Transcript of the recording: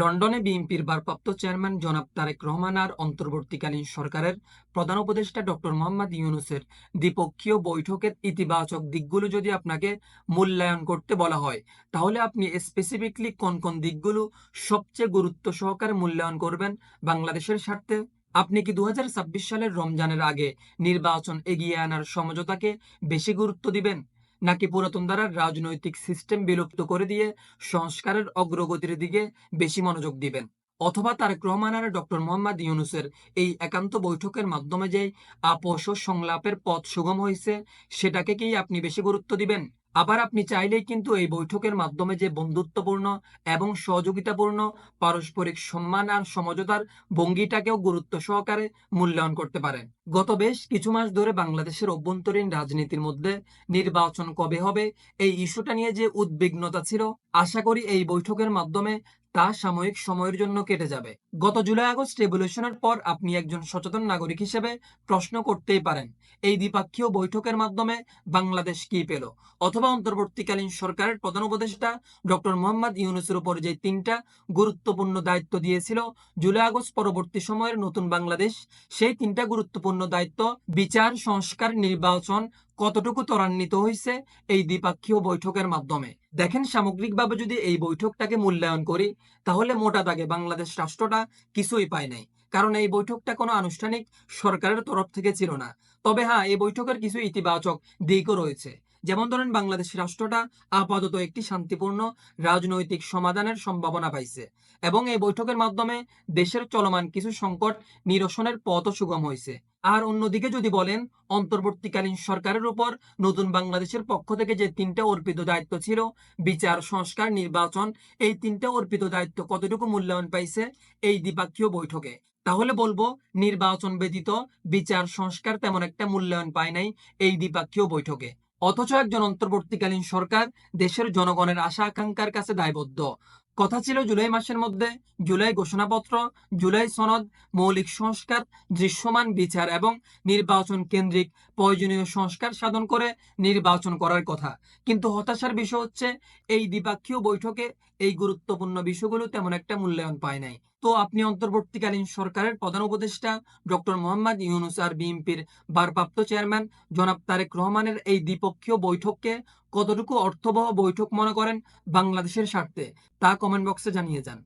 লন্ডনে বিএনপির ভারপ্রাপ্ত চেয়ারম্যান জনাব তারেক রহমান আর অন্তর্বর্তীকালীন সরকারের প্রধান উপদেষ্টা ডক্টর মোহাম্মদ ইউনুসের দ্বিপক্ষীয় বৈঠকের ইতিবাচক দিকগুলো যদি আপনাকে মূল্যায়ন করতে বলা হয়, তাহলে আপনি স্পেসিফিকলি কোন কোন দিকগুলো সবচেয়ে গুরুত্ব সহকারে মূল্যায়ন করবেন বাংলাদেশের স্বার্থে? আপনি কি দু হাজার ছাব্বিশ সালের রমজানের আগে নির্বাচন এগিয়ে আনার সমঝোতাকে বেশি গুরুত্ব দিবেন? নাকি পুরাতন ধারার রাজনৈতিক সিস্টেম বিলুপ্ত করে দিয়ে সংস্কারের অগ্রগতির দিকে বেশি মনোযোগ দিবেন? অথবা তারেক রহমান আর ডক্টর মোহাম্মদ ইউনুসের এই একান্ত বৈঠকের মাধ্যমে যে আপোষ সংলাপের পথ সুগম হয়েছে সেটাকে কি আপনি বেশি গুরুত্ব দিবেন? আবার আপনি চাইলেই কিন্তু এই বৈঠকের মাধ্যমে যে বন্ধুত্বপূর্ণ এবং সহযোগিতাপূর্ণ পারস্পরিক সম্মান আর সমঝোতার ভঙ্গিটাকেও গুরুত্ব সহকারে মূল্যায়ন করতে পারেন। গত বেশ কিছু মাস ধরে বাংলাদেশের অভ্যন্তরীণ রাজনীতির মধ্যে নির্বাচন কবে হবে, এই ইস্যুটা নিয়ে যে উদ্বিগ্নতা ছিল, আশা করি এই বৈঠকের মাধ্যমে তা সাময়িক সময়ের জন্য কেটে যাবে। গত জুলাই আগস্ট রেভলিউশনের পর আপনি একজন সচেতন নাগরিক হিসেবে প্রশ্ন করতেই পারেন, এই দ্বিপাক্ষীয় বৈঠকের মাধ্যমে বাংলাদেশ কি পেল? অথবা অন্তর্বর্তীকালীন সরকারের প্রধান উপদেষ্টা ডক্টর মোহাম্মদ ইউনুসের উপর যে তিনটা গুরুত্বপূর্ণ দায়িত্ব দিয়েছিল জুলাই আগস্ট পরবর্তী সময়ের নতুন বাংলাদেশ, সেই তিনটা গুরুত্বপূর্ণ দায়িত্ব বিচার, সংস্কার, নির্বাচন কতটুকু ত্বরান্বিত হয়েছে এই দ্বিপাক্ষীয় বৈঠকের মাধ্যমে? দেখেন, সামগ্রিকভাবে যদি এই বৈঠকটাকে মূল্যায়ন করি, তাহলে মোটা দাগে বাংলাদেশ রাষ্ট্রটা কিছুই পায় নাই। কারণ এই বৈঠকটা কোনো আনুষ্ঠানিক সরকারের তরফ থেকে ছিল না। তবে হ্যাঁ এই বৈঠকের কিছু ইতিবাচক দিকও রয়েছে। যেমন ধরেন বাংলাদেশ রাষ্ট্রটা আপাতত একটি শান্তিপূর্ণ রাজনৈতিক সমাধানের সম্ভাবনা পাইছে এবং এই বৈঠকের মাধ্যমে দেশের চলমান কিছু সংকট নিরসনের পথও সুগম হয়েছে আর অন্যদিকে যদি বলেন, অন্তর্বর্তীকালীন সরকারের উপর নতুন বাংলাদেশের পক্ষ থেকে যে তিনটা অর্পিত দায়িত্ব ছিল, বিচার, সংস্কার, নির্বাচন, এই তিনটা অর্পিত দায়িত্ব কতটুকু মূল্যায়ন পাইছে এই দ্বিপাক্ষীয় বৈঠকে? তাহলে বলব, নির্বাচন ব্যতীত বিচার, সংস্কার তেমন একটা মূল্যায়ন পায় নাই এই দ্বিপাক্ষীয় বৈঠকে। অথচ একজন অন্তর্বর্তীকালীন সরকার দেশের জনগণের আশা আকাঙ্ক্ষার কাছে দায়বদ্ধ। কথা ছিল জুলাই মাসের মধ্যে জুলাই ঘোষণাপত্র, জুলাই সনদ, মৌলিক সংস্কার, দৃশ্যমান বিচার এবং নির্বাচন কেন্দ্রিক প্রয়োজনীয় সংস্কার সাধন করে নির্বাচন করার কথা। কিন্তু হতাশার বিষয় হচ্ছে এই দ্বিপাক্ষীয় বৈঠকে এই গুরুত্বপূর্ণ বিষয়গুলো তেমন একটা মূল্যায়ন পায় নাই। তো আপনি অন্তর্বর্তীকালীন সরকারের প্রধান উপদেষ্টা ডক্টর মোহাম্মদ ইউনুস আর বিএনপির ভারপ্রাপ্ত চেয়ারম্যান জনাব তারেক রহমানের এই দ্বিপক্ষীয় বৈঠককে কতটুকু অর্থবহ বৈঠক মনে করেন বাংলাদেশের স্বার্থে তা কমেন্ট বক্সে জানিয়ে যান।